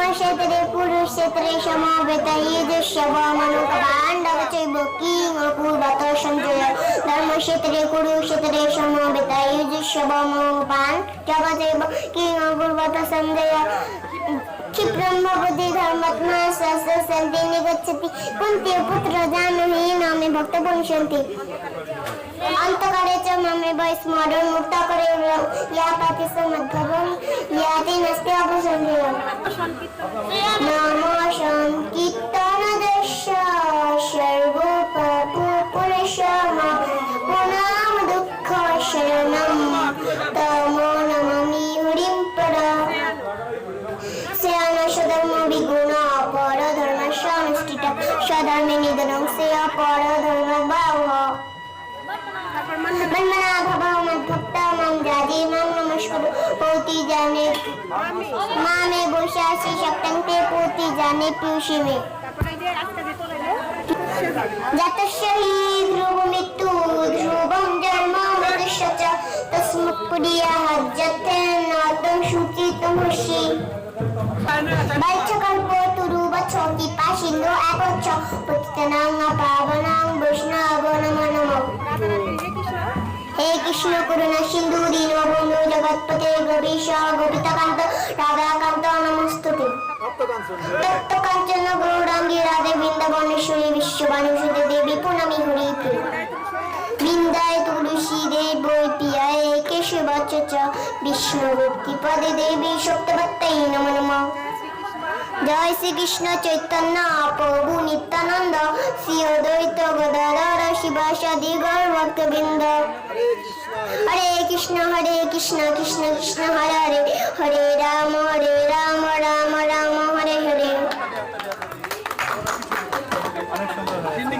धर्मक्षेत्रे कुरुक्षेत्रे समवेत युजुष्यव मनुकपाण्डव चैव किं अकुर्वत सञ्जय धर्मक्षेत्रे कुरुक्षेत्रे समवेत युजुष्यव मनुकपाण्डव चैव किं अकुर्वत सञ्जय क्षिप्रं भवति धर्मात्मा स्वस्य सन्ति निगच्छति कुन्ती पुत्र जाह्नवी नामे भक्त पुंसन्ति अंतकाले च ममे वैस्मरण मुक्त करे या पाति समद्भवं আজকে অপসংকীর্তন নাম সংকীর্তন দেশ, সর্বপাপ পরিসমাপ পুনাম দুঃখ শরণম তম নমামি হরিম পর শ্রেয়ান সধর্ম বিগুণ অপর ধর্ম সমষ্টিটা সধর্মে নিধনং শ্রেয় পর ধর্ম বাহ। মন্মনা ভবাম ভক্তাম রাজীমাম নমস্কর। পৌতি জানে মামে বৈশাসি সপ্তং তে পৌতি জানে পিউষি মে জাতস্য হি ধ্রুব মৃত্যু ধ্রুবং জন্ম মৃত্যুশ্চ চ, তস্মৎ যতে নাতং শুচিতং হসি বাইচ্ছকল্প তুরুবচ্ছ কৃপা সিন্ধু একচ্ছ পতিতানাং পাবনাং হে কৃষ্ণ করুণা সিন্ধু জগৎপতে গোপিতকান্ত রাধাকান্ত নমস্তুতে তত্ত্বকাঞ্চন গৌরাঙ্গী রাধে বৃন্দাবনেশ্বরী বিশ্ববানুসুদে দেবী পুনমি হরি প্রিয় বৃন্দায় তুলসী দেব পিয়ায় কেশবাচ চ বিষ্ণু ভক্তি পদে দেবী সপ্তভত্তাই নম নম জয় শ্রীকৃষ্ণ চৈতন্য প্রভু নিত্যানন্দ শ্রী অদ্বৈত গদাধর শিবাসাদি গৌর ভক্তবৃন্দ হরে কৃষ্ণ হরে কৃষ্ণ কৃষ্ণ কৃষ্ণ হরে হরে হরে রাম হরে